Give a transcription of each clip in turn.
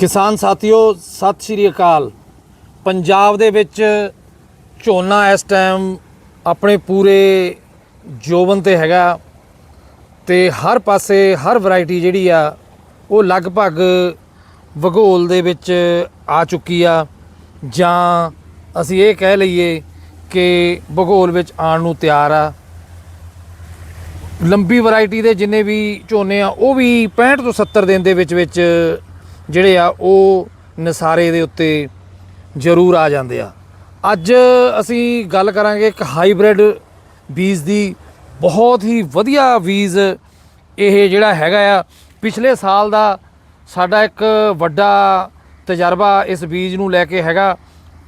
ਕਿਸਾਨ ਸਾਥੀਓ, ਸਤਿ ਸ਼੍ਰੀ ਅਕਾਲ। ਪੰਜਾਬ ਦੇ ਵਿੱਚ ਝੋਨਾ ਇਸ ਟਾਈਮ ਆਪਣੇ ਪੂਰੇ ਜੋਬਨ ਤੇ ਹੈਗਾ ਤੇ ਹਰ ਪਾਸੇ ਹਰ ਵੈਰਾਈਟੀ ਜਿਹੜੀ ਆ, ਉਹ ਲਗਭਗ ਭੂਗੋਲ ਦੇ ਵਿੱਚ ਆ ਚੁੱਕੀ ਆ। ਜਾਂ ਅਸੀਂ ਇਹ ਕਹਿ ਲਈਏ ਕਿ ਭੂਗੋਲ ਵਿੱਚ ਆਉਣ ਨੂੰ ਤਿਆਰ ਆ। ਲੰਬੀ ਵੈਰਾਈਟੀ ਦੇ ਜਿੰਨੇ ਵੀ ਝੋਨੇ ਆ, ਉਹ ਵੀ 65 ਤੋਂ 70 ਦਿਨ ਦੇ ਵਿੱਚ ਵਿੱਚ ਜਿਹੜੇ ਆ ਉਹ ਨਸਾਰੇ ਦੇ ਉੱਤੇ ਜ਼ਰੂਰ ਆ ਜਾਂਦੇ ਆ। ਅੱਜ ਅਸੀਂ ਗੱਲ ਕਰਾਂਗੇ ਇੱਕ ਹਾਈਬ੍ਰਿਡ ਬੀਜ ਦੀ। ਬਹੁਤ ਹੀ ਵਧੀਆ ਬੀਜ ਇਹ ਜਿਹੜਾ ਹੈਗਾ ਆ। ਪਿਛਲੇ ਸਾਲ ਦਾ ਸਾਡਾ ਇੱਕ ਵੱਡਾ ਤਜਰਬਾ ਇਸ ਬੀਜ ਨੂੰ ਲੈ ਕੇ ਹੈਗਾ।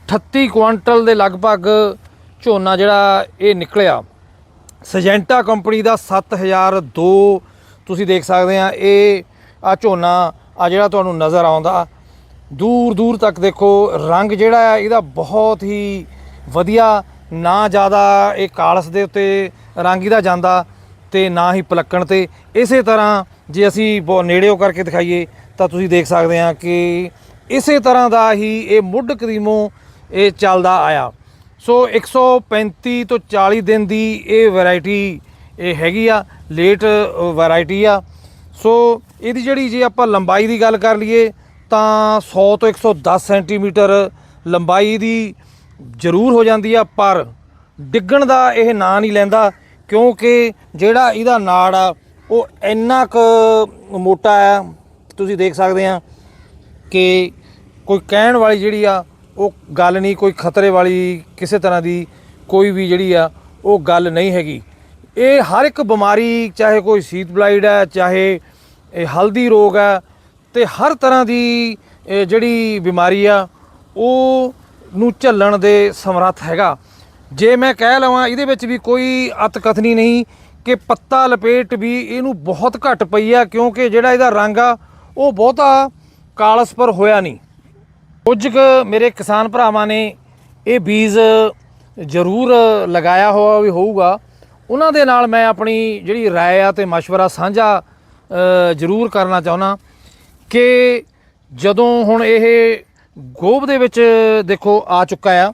38 ਕੁਆਂਟਲ ਦੇ ਲਗਭਗ ਝੋਨਾ ਜਿਹੜਾ ਇਹ ਨਿਕਲਿਆ। ਸਜੈਂਟਾ ਕੰਪਨੀ ਦਾ 7002 ਤੁਸੀਂ ਦੇਖ ਸਕਦੇ ਆ, ਇਹ ਆ ਝੋਨਾ ਆ ਜਿਹੜਾ ਤੁਹਾਨੂੰ ਨਜ਼ਰ ਆਉਂਦਾ ਦੂਰ ਦੂਰ ਤੱਕ ਦੇਖੋ, ਰੰਗ ਜਿਹੜਾ ਆ, ਇਹਦਾ ਬਹੁਤ ਹੀ ਵਧੀਆ, ਨਾ ਜ਼ਿਆਦਾ ਇਹ ਕਾਲਸ ਦੇ ਉੱਤੇ ਰੰਗ ਇਹਦਾ ਜਾਂਦਾ ਤੇ ਨਾ ਹੀ ਪਲੱਕਣ ਤੇ। ਇਸੇ ਤਰ੍ਹਾਂ ਜੇ ਅਸੀਂ ਬਹੁਤ ਨੇੜਿਓਂ ਕਰਕੇ ਦਿਖਾਈਏ, ਤਾਂ ਤੁਸੀਂ ਦੇਖ ਸਕਦੇ ਆ ਕਿ ਇਸੇ ਤਰ੍ਹਾਂ ਦਾ ਹੀ ਇਹ ਮੁੱਢ ਕਦੀਮੋਂ ਇਹ ਚੱਲਦਾ ਆਇਆ। ਸੋ 135 ਤੋਂ 40 ਦਿਨ ਦੀ ਇਹ ਵੈਰਾਈਟੀ ਇਹ ਹੈਗੀ ਆ, ਲੇਟ ਵੈਰਾਈਟੀ ਆ। ਸੋ ਇਹਦੀ ਜਿਹੜੀ ਜੇ ਆਪਾਂ ਲੰਬਾਈ ਦੀ ਗੱਲ ਕਰ ਲਈਏ, ਤਾਂ 100 ਤੋਂ 110 ਸੈਂਟੀਮੀਟਰ ਲੰਬਾਈ ਦੀ ਜ਼ਰੂਰ ਹੋ ਜਾਂਦੀ ਆ, ਪਰ ਡਿੱਗਣ ਦਾ ਇਹ ਨਾਂ ਨਹੀਂ ਲੈਂਦਾ, ਕਿਉਂਕਿ ਜਿਹੜਾ ਇਹਦਾ ਨਾੜ ਆ, ਉਹ ਇੰਨਾ ਕੁ ਮੋਟਾ ਆ, ਤੁਸੀਂ ਦੇਖ ਸਕਦੇ ਆ ਕਿ ਕੋਈ ਕਹਿਣ ਵਾਲੀ ਜਿਹੜੀ ਆ, ਉਹ ਗੱਲ ਨਹੀਂ, ਕੋਈ ਖਤਰੇ ਵਾਲੀ ਕਿਸੇ ਤਰ੍ਹਾਂ ਦੀ ਕੋਈ ਵੀ ਜਿਹੜੀ ਆ, ਉਹ ਗੱਲ ਨਹੀਂ ਹੈਗੀ। ਇਹ ਹਰ ਇੱਕ ਬਿਮਾਰੀ, ਚਾਹੇ ਕੋਈ ਸੀਤ ਬਲਾਈਡ ਹੈ ਚਾਹੇ ਇਹ ਹਲਦੀ ਰੋਗ ਹੈ ਤੇ ਹਰ ਤਰ੍ਹਾਂ ਦੀ ਇਹ ਜਿਹੜੀ ਬਿਮਾਰੀ ਆ ਉਹ ਨੂੰ ਝੱਲਣ ਦੇ ਸਮਰੱਥ ਹੈਗਾ ਜੇ ਮੈਂ ਕਹਿ ਲਵਾਂ ਇਹਦੇ ਵਿੱਚ ਵੀ ਕੋਈ ਅਤਕਥਨੀ ਨਹੀਂ ਕਿ ਪੱਤਾ ਲਪੇਟ ਵੀ ਇਹਨੂੰ ਬਹੁਤ ਘੱਟ ਪਈ ਆ ਕਿਉਂਕਿ ਜਿਹੜਾ ਇਹਦਾ ਰੰਗ ਆ ਉਹ ਬਹੁਤਾ ਕਾਲਸ ਪਰ ਹੋਇਆ ਨਹੀਂ ਕੁਝ ਕੁ ਮੇਰੇ ਕਿਸਾਨ ਭਰਾਵਾਂ ਨੇ ਇਹ ਬੀਜ ਜ਼ਰੂਰ ਲਗਾਇਆ ਹੋਇਆ ਵੀ ਹੋਊਗਾ ਉਹਨਾਂ ਦੇ ਨਾਲ ਮੈਂ ਆਪਣੀ ਜਿਹੜੀ ਰਾਏ ਆ ਤੇ مشورہ ਸਾਂਝਾ ਅ, ਜ਼ਰੂਰ ਕਰਨਾ ਚਾਹੁੰਦਾ ਕਿ ਜਦੋਂ ਹੁਣ ਇਹ ਗੋਭ ਦੇ ਵਿੱਚ, ਦੇਖੋ, ਆ ਚੁੱਕਾ ਆ,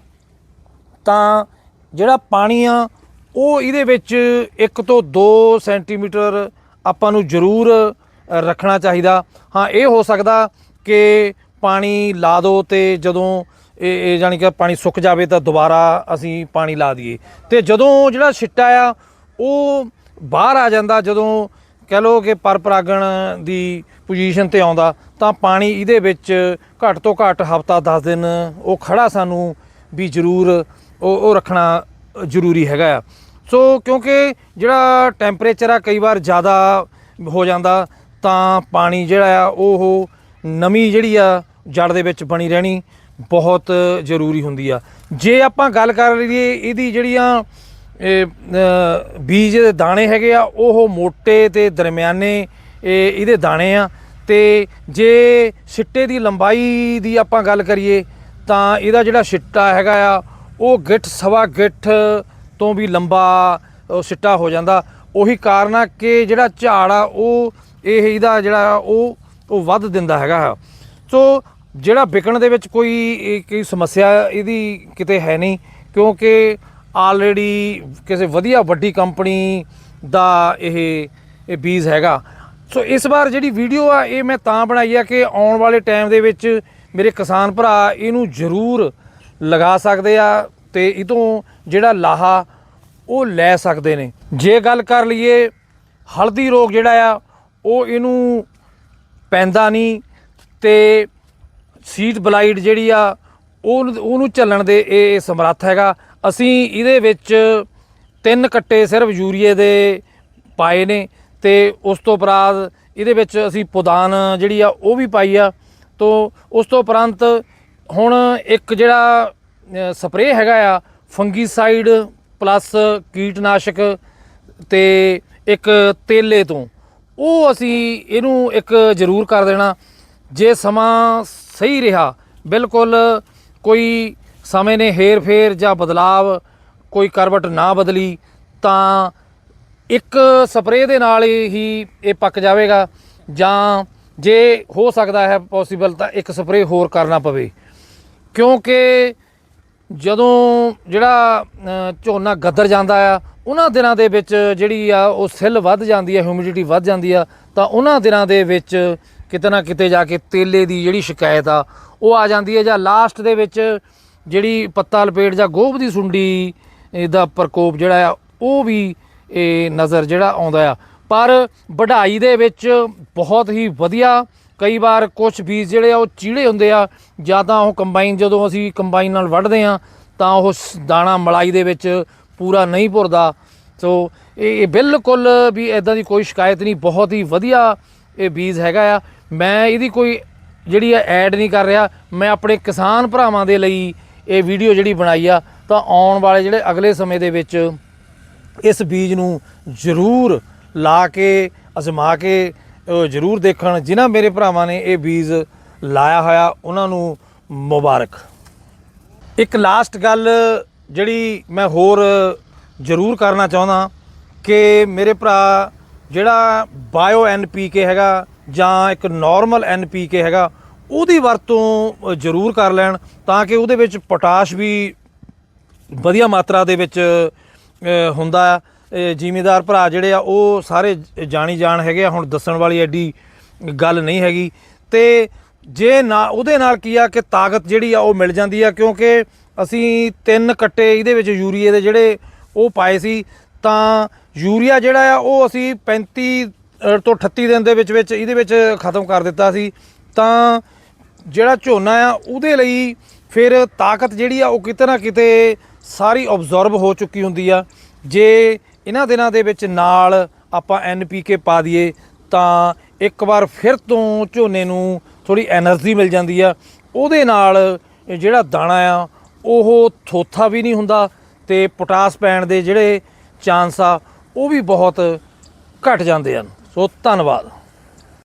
ਤਾਂ ਜਿਹੜਾ ਪਾਣੀ ਆ, ਉਹ ਇਹਦੇ ਵਿੱਚ 1 ਤੋਂ 2 ਸੈਂਟੀਮੀਟਰ ਆਪਾਂ ਨੂੰ ਜ਼ਰੂਰ ਰੱਖਣਾ ਚਾਹੀਦਾ। ਹਾਂ, ਇਹ ਹੋ ਸਕਦਾ ਕਿ ਪਾਣੀ ਲਾ ਦਿਓ ਤੇ ਜਦੋਂ ਇਹ ਇਹ ਜਾਨੀ ਕਿ ਪਾਣੀ ਸੁੱਕ ਜਾਵੇ ਤਾਂ ਦੁਬਾਰਾ ਅਸੀਂ ਪਾਣੀ ਲਾ ਦਈਏ। ਤੇ ਜਦੋਂ ਜਿਹੜਾ ਛਿੱਟਾ ਆ, ਉਹ ਬਾਹਰ ਆ ਜਾਂਦਾ, ਜਦੋਂ ਕਹਿ ਲਓ ਕਿ ਪਰਪਰਾਗਣ ਦੀ ਪੋਜੀਸ਼ਨ ਤੇ ਆਉਂਦਾ, ਤਾਂ ਪਾਣੀ ਇਹਦੇ ਵਿੱਚ ਘੱਟ ਤੋਂ ਘੱਟ ਹਫਤਾ 10 ਦਿਨ ਉਹ ਖੜਾ ਸਾਨੂੰ ਵੀ ਜ਼ਰੂਰ ਉਹ ਉਹ ਰੱਖਣਾ ਜ਼ਰੂਰੀ ਹੈਗਾ ਆ। ਸੋ ਕਿਉਂਕਿ ਜਿਹੜਾ ਟੈਂਪਰੇਚਰ ਆ ਕਈ ਵਾਰ ਜ਼ਿਆਦਾ ਹੋ ਜਾਂਦਾ, ਤਾਂ ਪਾਣੀ ਜਿਹੜਾ ਆ ਉਹ ਨਮੀ ਜਿਹੜੀ ਆ ਜੜ ਦੇ ਵਿੱਚ ਬਣੀ ਰਹਿਣੀ ਬਹੁਤ ਜ਼ਰੂਰੀ ਹੁੰਦੀ ਆ। ਜੇ ਆਪਾਂ ਗੱਲ ਕਰ ਲਈਏ ਇਹਦੀ ਜਿਹੜੀਆਂ ਇਹ ਬੀਜ ਦੇ ਦਾਣੇ ਹੈਗੇ ਆ, ਉਹ ਮੋٹے ਤੇ ਦਰਮਿਆਨੇ, ਇਹ, ਇਹਦੇ ਦਾਣੇ ਆ ਤੇ ਜੇ ਸਿੱਟੇ ਦੀ ਲੰਬਾਈ ਦੀ ਆਪਾਂ ਗੱਲ ਕਰੀਏ, ਤਾਂ ਇਹਦਾ ਜਿਹੜਾ ਸਿੱਟਾ ਹੈਗਾ ਆ, ਉਹ ਗਿੱਠ, ਸਵਾ ਗਿੱਠ ਤੋਂ ਵੀ ਲੰਬਾ ਸਿੱਟਾ ਹੋ ਜਾਂਦਾ ਉਹੀ ਕਾਰਨ ਆ ਕਿ ਜਿਹੜਾ ਝਾੜ ਆ, ਉਹ, ਇਹ ਇਹਦਾ ਜਿਹੜਾ, ਉਹ ਉਹ ਵੱਧ ਦਿੰਦਾ ਹੈਗਾ ਆ। ਸੋ ਜਿਹੜਾ ਵਿਕਣ ਦੇ ਵਿੱਚ ਕੋਈ ਕੋਈ ਸਮੱਸਿਆ, ਇਹਦੀ ਕਿਤੇ ਹੈ ਨਹੀਂ, ਕਿਉਂਕਿ ਆਲਰੇਡੀ ਕਿਸੇ ਵਧੀਆ ਵੱਡੀ ਕੰਪਨੀ ਦਾ ਇਹ ਇਹ ਬੀਜ ਹੈਗਾ। ਸੋ ਇਸ ਵਾਰ ਜਿਹੜੀ ਵੀਡੀਓ ਆ, ਇਹ ਮੈਂ ਤਾਂ ਬਣਾਈ ਆ ਕਿ ਆਉਣ ਵਾਲੇ ਟਾਈਮ ਦੇ ਵਿੱਚ ਮੇਰੇ ਕਿਸਾਨ ਭਰਾ ਇਹਨੂੰ ਜ਼ਰੂਰ ਲਗਾ ਸਕਦੇ ਆ ਤੇ ਇਹ ਤੋਂ ਜਿਹੜਾ ਲਾਹਾ ਉਹ ਲੈ ਸਕਦੇ ਨੇ। ਜੇ ਗੱਲ ਕਰ ਲਈਏ, ਹਲਦੀ ਰੋਗ ਜਿਹੜਾ ਆ, ਉਹ ਇਹਨੂੰ ਪੈਂਦਾ ਨਹੀਂ ਤੇ ਸੀਟ ਬਲਾਈਡ ਜਿਹੜੀ ਆ, ਉਹ, ਉਹਨੂੰ ਝੱਲਣ ਦੇ ਇਹ ਸਮਰੱਥ ਹੈਗਾ। ਅਸੀਂ ਇਹਦੇ ਵਿੱਚ ਤਿੰਨ ਕੱਟੇ ਸਿਰਫ ਯੂਰੀਏ ਦੇ ਪਾਏ ਨੇ ਤੇ ਉਸ ਤੋਂ ਬਾਅਦ ਇਹਦੇ ਵਿੱਚ ਅਸੀਂ ਪੁਦਾਨ ਜਿਹੜੀ ਆ ਉਹ ਵੀ ਪਾਈ ਆ। ਤੋਂ ਉਸ ਤੋਂ ਉਪਰੰਤ ਹੁਣ ਇੱਕ ਜਿਹੜਾ ਸਪਰੇਅ ਹੈਗਾ ਆ, ਫੰਗੀਸਾਈਡ ਪਲੱਸ ਕੀਟਨਾਸ਼ਕ ਤੇ ਇੱਕ ਤੇਲੇ ਤੋਂ। ਉਹ ਅਸੀਂ ਇਹਨੂੰ ਇੱਕ ਜ਼ਰੂਰ ਕਰ ਦੇਣਾ। ਜੇ ਸਮਾਂ ਸਹੀ ਰਿਹਾ, ਬਿਲਕੁਲ ਕੋਈ ਸਮੇਂ ਨੇ ਹੇਰ ਫੇਰ ਜਾਂ ਬਦਲਾਵ ਕੋਈ ਕਰਵਟ ਨਾ ਬਦਲੀ, ਤਾਂ ਇੱਕ ਸਪਰੇਅ ਦੇ ਨਾਲ ਹੀ ਇਹ ਪੱਕ ਜਾਵੇਗਾ, ਜਾਂ ਜੇ ਹੋ ਸਕਦਾ ਹੈ ਪੋਸੀਬਲ ਤਾਂ ਇੱਕ ਸਪਰੇਅ ਹੋਰ ਕਰਨਾ ਪਵੇ। ਕਿਉਂਕਿ ਜਦੋਂ ਜਿਹੜਾ ਝੋਨਾ ਗੱਦਰ ਜਾਂਦਾ ਆ, ਉਹਨਾਂ ਦਿਨਾਂ ਦੇ ਵਿੱਚ ਜਿਹੜੀ ਆ ਉਹ ਸਿੱਲ ਵੱਧ ਜਾਂਦੀ ਆ ਹਿਊਮਿਡਿਟੀ ਵੱਧ ਜਾਂਦੀ ਆ, ਤਾਂ ਉਹਨਾਂ ਦਿਨਾਂ ਦੇ ਵਿੱਚ ਕਿਤੇ ਨਾ ਕਿਤੇ ਜਾ ਕੇ ਤੇਲੇ ਦੀ ਜਿਹੜੀ ਸ਼ਿਕਾਇਤ ਆ, ਉਹ ਆ ਜਾਂਦੀ ਹੈ ਜਾਂ ਲਾਸਟ ਦੇ ਵਿੱਚ ਜਿਹੜੀ ਪੱਤਾ ਲਪੇਟ ਜਾਂ ਗੋਭ ਦੀ ਸੁੰਡੀ ਦਾ ਪ੍ਰਕੋਪ ਜਿਹੜਾ ਆ, ਉਹ ਵੀ ਇਹ ਨਜ਼ਰ ਜਿਹੜਾ ਆਉਂਦਾ ਆ। ਪਰ ਵਢਾਈ ਦੇ ਵਿੱਚ ਬਹੁਤ ਹੀ ਵਧੀਆ, ਕਈ ਵਾਰ ਕੁਝ ਬੀਜ ਜਿਹੜੇ ਆ, ਉਹ ਚੀੜੇ ਹੁੰਦੇ ਆ, ਜਾਂ ਤਾਂ ਉਹ ਕੰਬਾਈਨ, ਜਦੋਂ ਅਸੀਂ ਕੰਬਾਈਨ ਨਾਲ ਵੱਢਦੇ ਆ, ਤਾਂ ਉਹ ਸ- ਦਾਣਾ ਮਲਾਈ ਦੇ ਵਿੱਚ ਪੂਰਾ ਨਹੀਂ ਭੁਰਦਾ। ਸੋ ਇਹ ਇਹ ਬਿਲਕੁਲ ਵੀ ਇਦਾਂ ਦੀ ਕੋਈ ਸ਼ਿਕਾਇਤ ਨਹੀਂ, ਬਹੁਤ ਹੀ ਵਧੀਆ ਇਹ ਬੀਜ ਹੈਗਾ ਆ। ਮੈਂ ਇਹਦੀ ਕੋਈ ਜਿਹੜੀ ਆ, ਐਡ ਨਹੀਂ ਕਰ ਰਿਹਾ। ਮੈਂ ਆਪਣੇ ਕਿਸਾਨ ਭਰਾਵਾਂ ਦੇ ਲਈ ਇਹ ਵੀਡੀਓ ਜਿਹੜੀ ਬਣਾਈ ਆ, ਤਾਂ ਆਉਣ ਵਾਲੇ ਜਿਹੜੇ ਅਗਲੇ ਸਮੇਂ ਦੇ ਵਿੱਚ ਇਸ ਬੀਜ ਨੂੰ ਜ਼ਰੂਰ ਲਾ ਕੇ, ਅਜ਼ਮਾ ਕੇ ਜ਼ਰੂਰ ਦੇਖਣ, ਜਿਨ੍ਹਾਂ ਮੇਰੇ ਭਰਾਵਾਂ ਨੇ ਇਹ ਬੀਜ ਲਾਇਆ ਹੋਇਆ, ਉਹਨਾਂ ਨੂੰ ਮੁਬਾਰਕ। ਇੱਕ ਲਾਸਟ ਗੱਲ ਜਿਹੜੀ ਮੈਂ ਹੋਰ ਜ਼ਰੂਰ ਕਰਨਾ ਚਾਹੁੰਦਾ ਕਿ ਮੇਰੇ ਭਰਾ ਜਿਹੜਾ ਬਾਇਓ ਐਨਪੀਕੇ ਹੈਗਾ ਜਾਂ ਇੱਕ ਨਾਰਮਲ ਐਨਪੀਕੇ ਹੈਗਾ ਉਹਦੀ ਵਰਤੋਂ ਜ਼ਰੂਰ ਕਰ ਲੈਣ ਤਾਂ ਕਿ ਉਹਦੇ ਵਿੱਚ ਪੋਟਾਸ਼ ਵੀ ਵਧੀਆ ਮਾਤਰਾ ਦੇ ਵਿੱਚ ਹੁੰਦਾ ਜ਼ਿਮੀਦਾਰ ਭਰਾ ਜਿਹੜੇ ਆ, ਉਹ ਸਾਰੇ ਜਾਣੀ ਜਾਣ ਹੈਗੇ ਆ। ਹੁਣ ਦੱਸਣ ਵਾਲੀ ਐਡੀ ਗੱਲ ਨਹੀਂ ਹੈਗੀ। ਤੇ ਜੇ ਨਾ, ਉਹਦੇ ਨਾਲ ਕੀ ਆ ਕਿ ਤਾਕਤ ਜਿਹੜੀ ਆ, ਉਹ ਮਿਲ ਜਾਂਦੀ ਆ, ਕਿਉਂਕਿ ਅਸੀਂ ਤਿੰਨ ਕੱਟੇ ਇਹਦੇ ਵਿੱਚ ਯੂਰੀਏ ਦੇ ਜਿਹੜੇ ਉਹ ਪਾਏ ਸੀ, ਤਾਂ ਯੂਰੀਆ ਜਿਹੜਾ ਆ, ਉਹ ਅਸੀਂ 35 ਤੋਂ 38 ਦਿਨ ਦੇ ਵਿੱਚ ਵਿੱਚ, ਇਹਦੇ ਵਿੱਚ ਖਤਮ ਕਰ ਦਿੱਤਾ ਸੀ। ਤਾਂ ਜਿਹੜਾ ਝੋਨਾ ਆ, ਉਹਦੇ ਲਈ ਫਿਰ ਤਾਕਤ ਜਿਹੜੀ ਆ, ਉਹ ਕਿਤੇ ਨਾ ਕਿਤੇ ਸਾਰੀ ਅਬਜ਼ਰਬ ਹੋ ਚੁੱਕੀ ਹੁੰਦੀ ਆ। ਜੇ ਇਹਨਾਂ ਦਿਨਾਂ ਦੇ ਵਿੱਚ ਨਾਲ ਆਪਾਂ ਐਨਪੀਕੇ ਪਾ ਦਈਏ, ਤਾਂ ਇੱਕ ਵਾਰ ਫਿਰ ਤੋਂ ਝੋਨੇ ਨੂੰ ਥੋੜੀ એનર્ਜੀ ਮਿਲ ਜਾਂਦੀ ਆ। ਉਹਦੇ ਨਾਲ ਜਿਹੜਾ ਦਾਣਾ ਆ, ਉਹ ਥੋਥਾ ਵੀ ਨਹੀਂ ਹੁੰਦਾ ਤੇ ਪੋਟਾਸ ਪੈਣ ਦੇ ਜਿਹੜੇ ਚਾਂਸ ਆ, ਉਹ ਵੀ ਬਹੁਤ ਘਟ ਜਾਂਦੇ ਹਨ। ਸੋ ਧੰਨਵਾਦ।